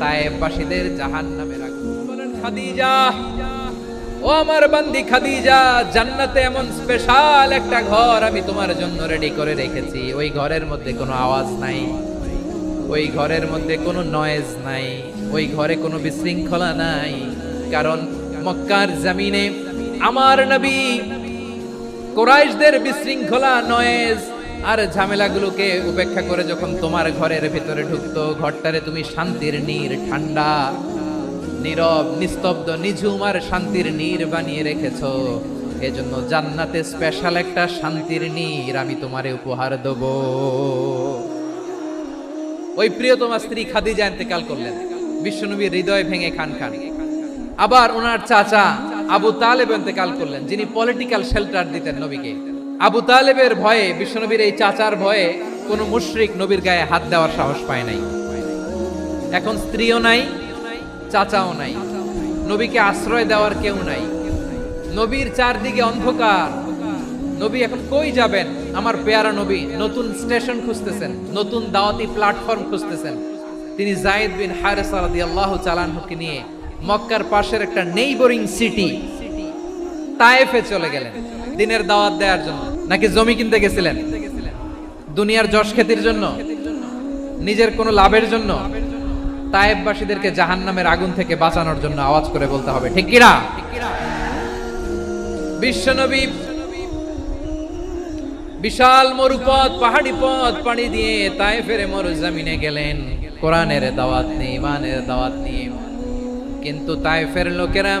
তায়েফবাসীদের জাহান নামের খাদিজা, ও আমার বান্দি খাদিজা, জান্নাতে এমন স্পেশাল একটা ঘর আমি তোমার জন্য রেডি করে রেখেছি। ওই ঘরের মধ্যে কোনো আওয়াজ নাই, ওই ঘরের মধ্যে কোনো নয়েজ নাই, ওই ঘরে কোনো বিশৃঙ্খলা নাই। কারণ মক্কার জামিনে আমার নবী কোরাইশদের বিশৃঙ্খলা নয়েজ আর ঝামেলাগুলোকে উপেক্ষা করে যখন তোমার ঘরের ভেতরে ঢুকতো, ঘরটারে তুমি শান্তির নীর, ঠান্ডা, নীরব, নিস্তব্ধ, নিঝুম আর শান্তির নীর বানিয়ে রেখেছ। এজন্য জান্নাতে স্পেশাল একটা শান্তির নীর আমি তোমারে উপহার দেব। ওই প্রিয়তমা স্ত্রী খাদিজা ইন্তেকাল করলেন। বিশ্বনবীর হৃদয় ভেঙে খান খান। আবার ওনার চাচা আবু তালেব ইন্তেকাল করলেন, যিনি পলিটিক্যাল শেল্টার দিতেন নবীকে। আবু তালেবের ভয়ে, বিশ্বনবীর এই চাচার ভয়ে কোনো মুশরিক নবীর গায়ে হাত দেওয়ার সাহস পায় নাই। এখন স্ত্রীও নাই, চাচাও নাই, নবীকে আশ্রয় দেওয়ার কেউ নাই। নবীর চারদিকে অন্ধকার। নবী এখন কই যাবেন? আমার পেয়ারা নবী নতুন স্টেশন খুঁজতেছেন, নতুন দাওয়াতি প্ল্যাটফর্ম খুঁজতেছেন। তিনি জায়েদ বিন হারেসা রাদিয়াল্লাহু চালানহুকে নিয়ে মক্কার পাশের একটা নেইবরিং সিটি তায়েফে চলে গেলেন। দিনের দাওয়াত দেওয়ার জন্য? নাকি জমি কিনতে গেছিলেন? দুনিয়ার যশ খ্যাতির জন্য? নিজের কোনো লাভের জন্য? তায়েববাসীদেরকে জাহান্নামের আগুন থেকে বাঁচানোর জন্য আওয়াজ করে বলতে হবে। ঠিক কিনা? বিশ্বনবী বিশাল মরুপথ, পাহাড়ি পথ পানি দিয়ে তায়েফের মরু জামিনে গেলেন। কোরআনের দাওয়াত নিয়ে ইমানের দাওয়াত নিয়ে কিন্তু তায়েফের লোকেরা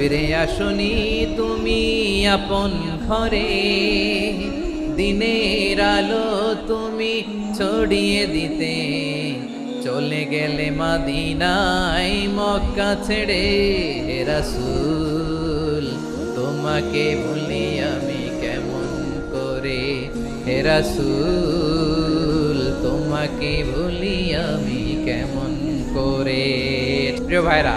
ফিরে আসনি তুমি আপন ঘরে। দিনের আলো তুমি ছড়িয়ে দিতে। চলে গেলে মাদিনাই মক্কা ছেড়ে রাসূল, তোমাকে ভুলি আমি কেমন করে? হে রাসূল, তোমাকে ভুলি আমি কেমন করে? প্রিয় ভাইরা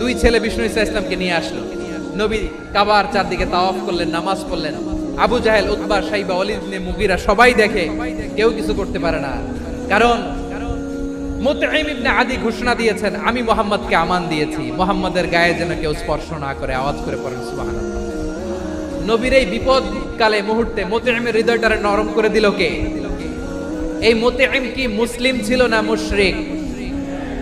দুই ছেলে বিষ্ণু ইসা ইসলামকে নিয়ে আসলো। নবী কাবার চারদিকে তাওয়াফ করলেন, নামাজ পড়লেন। আবু জাহেল, উতবা, সাইবা অলিদ মুগিরা সবাই দেখে কেউ কিছু করতে পারে না। কারণ আদি ঘোষণা দিয়েছেন, আমি মোহাম্মদকে আমান দিয়েছি। মোহাম্মদের গায়ে যেন কেউ স্পর্শ না করে, আওয়াজ করে পড়েন, সুবহানাল্লাহ। নবীর এই বিপদ কালে মুহূর্তে মুতঈমের হৃদয়টারে নরম করে দিল কে? এই মুতঈম কি মুসলিম ছিল না মুশরিক?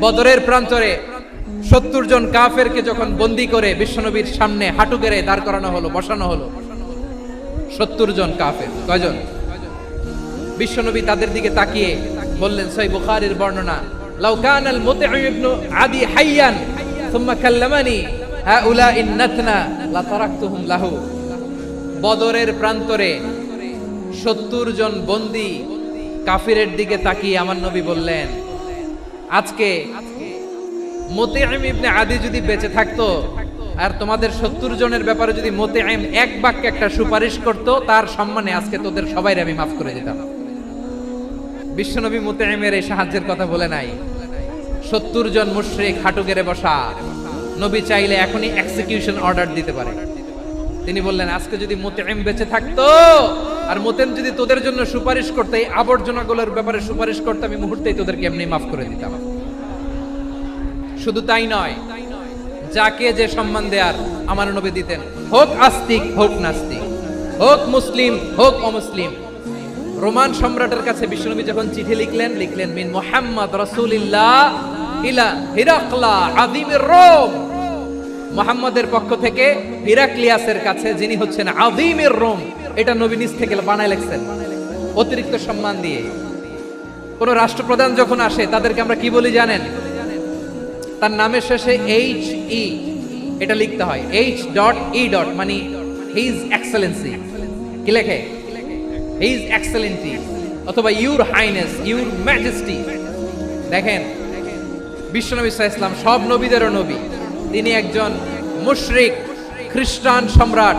বদরের প্রান্তরে সত্তর জন কাফেরকে যখন বন্দি করে বিশ্বনবীর সামনে হাঁটু গেড়ে দাঁড় করানো হলো, বসানো হলো, সত্তর জন কাফের, কয়জন? বিশ্বনবী তাদের দিকে তাকিয়ে বললেন, সই বুখারীর বর্ণনা, লাউ কান আল মুতঈম ইবনু আদি হাইয়ান, সুম্মা কাল্লামানি হাউলা ইন্নাতনা লা তারাকতুহুম লাহু। বদরের প্রান্তরে সত্তর জন বন্দি কাফিরের দিকে তাকিয়ে আমার নবী বললেন আজকে মোতেআইম ইবনে আদি যদি বেঁচে থাকতো, আর তোমাদের সত্তর জনের ব্যাপারে যদি মোতেআইম এক বাক্যে একটা সুপারিশ করত, তার সম্মানে আজকে তোদের সবাই আমি মাফ করে দিতাম। বিশ্বনবী মোতেআইমের এই সাহায্যের কথা বলে নাই। সত্তর জন মুশরিক হাঁটু গেড়ে বসা, নবী চাইলে এখনই এক্সিকিউশন অর্ডার দিতে পারে। তিনি বললেন, আজকে যদি মোতেম বেঁচে থাকতো আর মোতেম যদি তোদের জন্য সুপারিশ করতে, এই আবর্জনাগুলোর ব্যাপারে সুপারিশ করতে আমি মুহূর্তেই তোদেরকে এমনি মাফ করে দিতাম। শুধু তাই নয়, যাকে যে সম্মান দেয়ার আমার নবী দিতেন, হোক আস্তিক, হোক নাস্তিক, হোক মুসলিম, হোক অমুসলিম। রোমান সম্রাটের কাছে বিশ্বনবী যখন চিঠি লিখলেন লিখলেন, মিন মোহাম্মদ রসুলিল্লাহ ইলা হিরাকলা আদিমের রোম। মোহাম্মদের পক্ষ থেকে হিরাক্লিয়াসের কাছে যিনি হচ্ছেন আদিমের রোম। এটা নবী নিজ থেকে বানায় লেখছেন। অতিরিক্ত সম্মান দিয়ে। কোন রাষ্ট্রপ্রধান যখন আসে, তাদেরকে আমরা কি বলি জানেন? তার নামের শেষে এইচ ই এটা লিখতে হয় এইচ ডট ই ডট মানে হিজ এক্সেলেন্সি কি লেখে? হিজ এক্সেলেন্টি অথবা ইউর হাইনেস ইউর ম্যাজেস্টি দেখেন, বিশ্বনবী ইসলাম সব নবীদেরও নবী। তিনি একজন মুশরিক, খ্রিস্টান সম্রাট।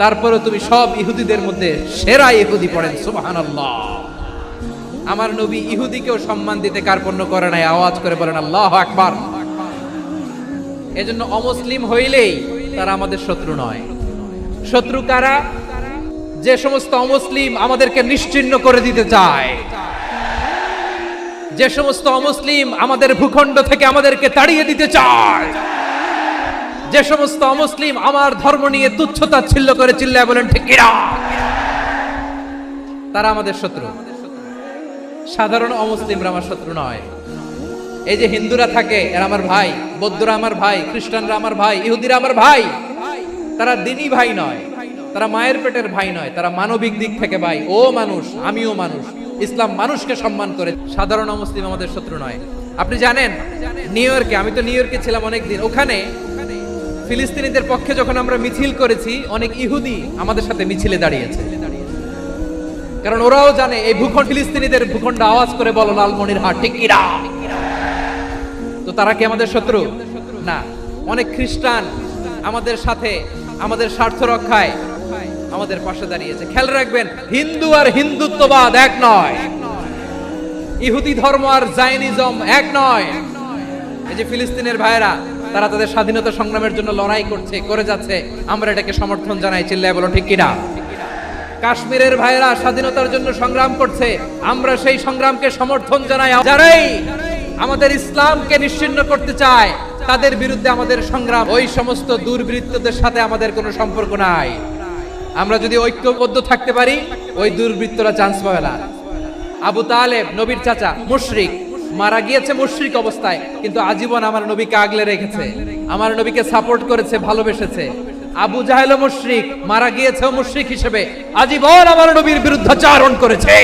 তারপরে তুমি সব ইহুদিদের মধ্যে সেরা ইহুদি পড়েন, সুবহানাল্লাহ। আমার নবী ইহুদিকেও সম্মান দিতে কার্পণ্য করে নাই? আওয়াজ করে বলেন, আল্লাহ আকবার। এজন্য অমুসলিম হইলেই তারা আমাদের শত্রু নয়। শত্রু কারা? যে সমস্ত অমুসলিম আমাদেরকে নিশ্চিহ্ন করে দিতে চায়। যে সমস্ত অমুসলিম আমাদের ভূখণ্ড থেকে আমাদেরকে তাড়িয়ে দিতে চায়। যে সমস্ত অমুসলিম আমার ধর্ম নিয়ে তুচ্ছতা ছিল্ল করে চিল্লায় বলেন, ঠিক? তারা আমাদের শত্রু। সাধারণ অমুসলিমরা আমার শত্রু নয়। এই যে হিন্দুরা থাকে, এরা আমার ভাই, বৌদ্ধরা আমার ভাই, খ্রিস্টানরা আমার ভাই, ইহুদিরা আমার ভাই, তারা দিনই ভাই নয়। তারা মায়ের পেটের ভাই নয়, তারা মানবিক দিক থেকে ভাই। ও মানুষ, আমিও মানুষ। ইসলাম মানুষকে সম্মান করে। সাধারণ অমুসলিম আমাদের শত্রু নয়। আপনি জানেন, নিউ ইয়র্কে, আমি তো নিউ ইয়র্কে ছিলাম অনেকদিন। ওখানে ফিলিস্তিনিদের পক্ষে যখন আমরা মিছিল করেছি, অনেক ইহুদি আমাদের সাথে মিছিলে দাঁড়িয়েছে। কারণ ওরাও জানে, এই ভূখণ্ড ফিলিস্তিনিদের ভূখণ্ড আওয়াজ করে বলো লালমনির হাট তো তারা কি আমাদের শত্রু? না। অনেক খ্রিস্টান আমাদের সাথে, আমাদের স্বার্থ রক্ষায় আমাদের পাশে দাঁড়িয়েছে। খেয়াল রাখবেন, হিন্দু আর হিন্দুত্ববাদ এক নয়। ইহুদি ধর্ম আর জাইনিজম এক নয়। এই যে ফিলিস্তিনের ভাইয়েরা তারা তাদের স্বাধীনতা সংগ্রামের জন্য লড়াই করছে, করে যাচ্ছে। আমরা এটাকে সমর্থন জানাই, চিল্লায় বলো, ঠিক কিনা? কাশ্মীরের ভাইয়েরা স্বাধীনতার জন্য সংগ্রাম করছে, আমরা সেই সংগ্রামকে সমর্থন জানাই। যারাই আমাদের ইসলামকে নিশ্চিন্ন করতে চায়, তাদের বিরুদ্ধে আমাদের সংগ্রাম। ওই সমস্ত দুর্বৃত্তদের সাথে আমাদের কোনো সম্পর্ক নাই। আমরা যদি ঐক্যবদ্ধ থাকতে পারি, ওই দুর্বৃত্তরা চান্স পাবে না। আবু তালেব, নবীর চাচা, মুশরিক মারা গিয়েছে মুশ্রিক অবস্থায়, কিন্তু আজীবন আমার নবীকে আগলে রেখেছে। আমার নবীকে সাপোর্ট করেছে, ভালোবেসেছে। আবু জাহেল মুশরিক মারা গিয়েছে মুশরিক হিসেবে আজীবন আমার নবীর বিরুদ্ধাচারণ করেছে।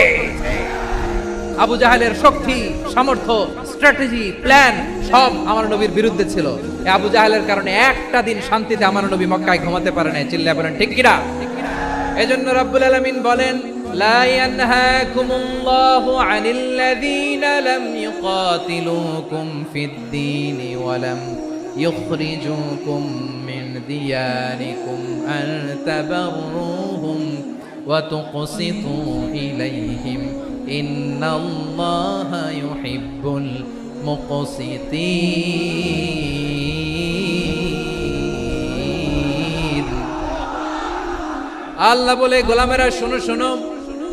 আবু জাহেলের শক্তি, সামর্থ্য স্ট্র্যাটেজি প্ল্যান সব আমার নবীর বিরুদ্ধে ছিল। আবু জাহেলের কারণে একটা দিন শান্তিতে আমার নবী মক্কায় ঘুমাতে পারে নাই। চিল্লা বলেন, ঠিক কিনা? এজন্য রাব্বুল আলামিন বলেন لا ينهاكم الله عن الذين لم يقاتلوكم في الدين ولم يخرجوكم من دياركم أن تبروهم وتقسطوا إليهم إن الله يحب المقسطين আল্লাহ বলে গোলামেরা শোনো শোনো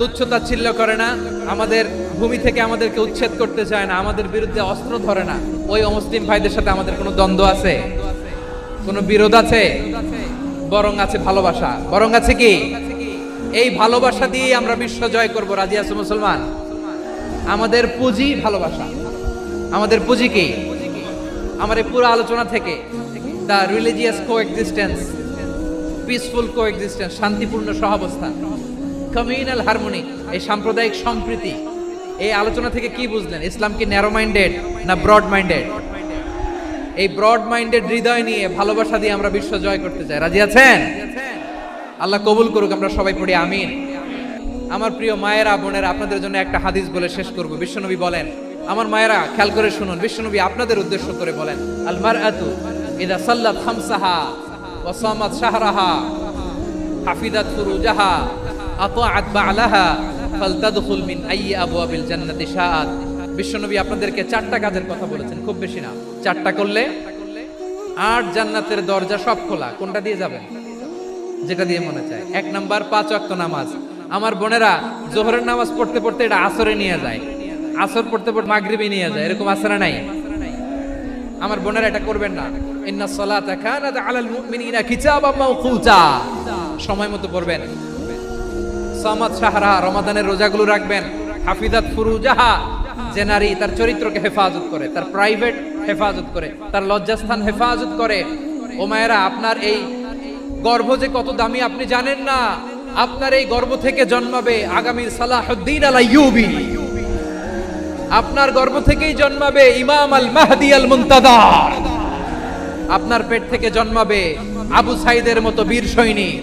তুচ্ছতাচ্ছিল্য করে না, আমাদের ভূমি থেকে আমাদেরকে উচ্ছেদ করতে চায় না, আমাদের বিরুদ্ধে অস্ত্র ধরে না। ওই অমুসলিম ভাইদের সাথে আমাদের কোনো দ্বন্দ্ব আছে? কোনো বিরোধ আছে? বরং আছে ভালোবাসা। বরং আছে কি? এই ভালোবাসা দিয়ে আমরা বিশ্ব জয় করব, রাজি আছে মুসলমান? আমাদের পুঁজি ভালোবাসা। আমাদের পুঁজি কি? আমার এই পুরো আলোচনা থেকে the religious coexistence peaceful coexistence শান্তিপূর্ণ সহাবস্থান। কমিউনাল হারমোনি এই সাম্প্রদায়িক সম্প্রীতি এই আলোচনা থেকে কি বুঝলেন ইসলাম কি ন্যারো মাইন্ডেড না ব্রড মাইন্ডেড এই ব্রড মাইন্ডেড হৃদয় নিয়ে ভালোবাসা দিয়ে আমরা বিশ্ব জয় করতে চাই রাজি আছেন আল্লাহ কবুল করুক আমরা সবাই পড়ি আমিন আমার প্রিয় মায়েরা বোনেরা আপনাদের জন্য একটা হাদিস বলে শেষ করব বিশ্বনবী বলেন আমার মায়েরা খেয়াল করে শুনুন বিশ্বনবী আপনাদের উদ্দেশ্য করে বলেন আলমার মারআতু ইদা সাল্লাত খামসাহা ওয়া সামাত শাহরাহা হাফিদাত ফুরুজাহা আতাআত বালাহা ফালতাদখুল মিন আইয়ি আবওয়াবিল জান্নাতি শাআত। বিশ্বনবী আপনাদেরকে চারটা কাজের কথা বলেছেন, খুব বেশি না। চারটা করলে আট জান্নাতের দরজা সব খোলা। কোনটা দিয়ে যাবেন? যেটা দিয়ে মনে চায়। এক নাম্বার, পাঁচ ওয়াক্ত নামাজ। আমার বোনেরা জোহরের নামাজ পড়তে পড়তে এটা আসরে নিয়ে যায়। আসর পড়তে পড়তে মাগরিবে নিয়ে যায়। এরকম আসরে নাই। আমার বোনেরা এটা করবেন না। ইন্না সালাতা কানাত আলাল মুমিনিনা কিতাবাম মাওকুতা। সময় মতো পড়বেন। সামাদ সাহারা রমাদানের রোজাগুলো রাখবেন। হাফিজাত ফুরুজাহা, যে নারী তার চরিত্রকে হেফাজত করে, তার প্রাইভেট হেফাজত করে, তার লজ্জাস্থান হেফাজত করে। ও মায়েরা, আপনার এই গর্ভ যে কত দামি আপনি জানেন না? আপনার এই গর্ভ থেকে জন্মাবে আগামীর সালাহুদ্দিন আল আইয়ুবি আপনার গর্ভ থেকেই জন্মাবে ইমাম আল মাহদি আল মুনতাদার আপনার পেট থেকে জন্মাবে আবু সাইদের মতো বীর সৈনিক।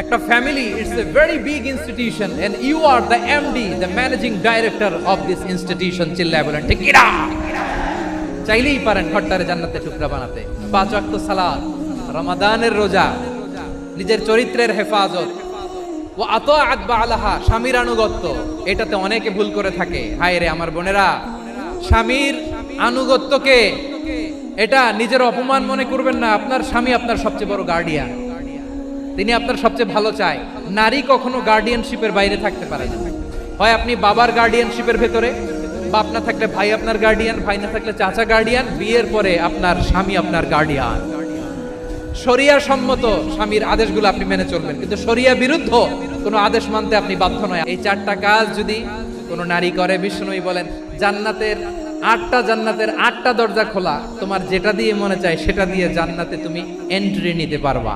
একটা family it's a very big institution and you are the MD the managing director of this institution চিল্লায় বলেন ঠিক কিনা চাইলেই পারেন, ঘরটারে জান্নাতে টুকরা বানাতে। পাঁচ ওয়াক্ত সালাত, রমাদানের রোজা, নিজের চরিত্রের হেফাজত। ও আত আতবা আলাহা স্বামীর আনুগত্য। এটাতে অনেকে ভুল করে থাকে। হায় রে আমার বোনেরা, স্বামীর আনুগত্যকে, এটা নিজের অপমান মনে করবেন না, আপনার স্বামী আপনার সবচেয়ে বড় গার্ডিয়ান তিনি আপনার সবচেয়ে ভালো চায়। নারী কখনো গার্ডিয়ানশিপের বাইরে থাকতে পারে না। হয় আপনি বাবার গার্ডিয়ানশিপের ভেতরে বা আপনার থাকলে ভাই আপনার গার্ডিয়ান ভাই না থাকলে চাচা গার্ডিয়ান বিয়ের পরে আপনার স্বামী আপনার গার্ডিয়ান শরিয়া সম্মত স্বামীর আদেশগুলো আপনি মেনে চলবেন। কিন্তু শরিয়া বিরুদ্ধ কোনো আদেশ মানতে আপনি বাধ্য নয়। এই চারটা কাজ যদি কোনো নারী করে, বিষ্ণুই বলেন, জান্নাতের আটটা জান্নাতের আটটা দরজা খোলা। তোমার যেটা দিয়ে মনে চায়, সেটা দিয়ে জান্নাতে তুমি এন্ট্রি নিতে পারবা।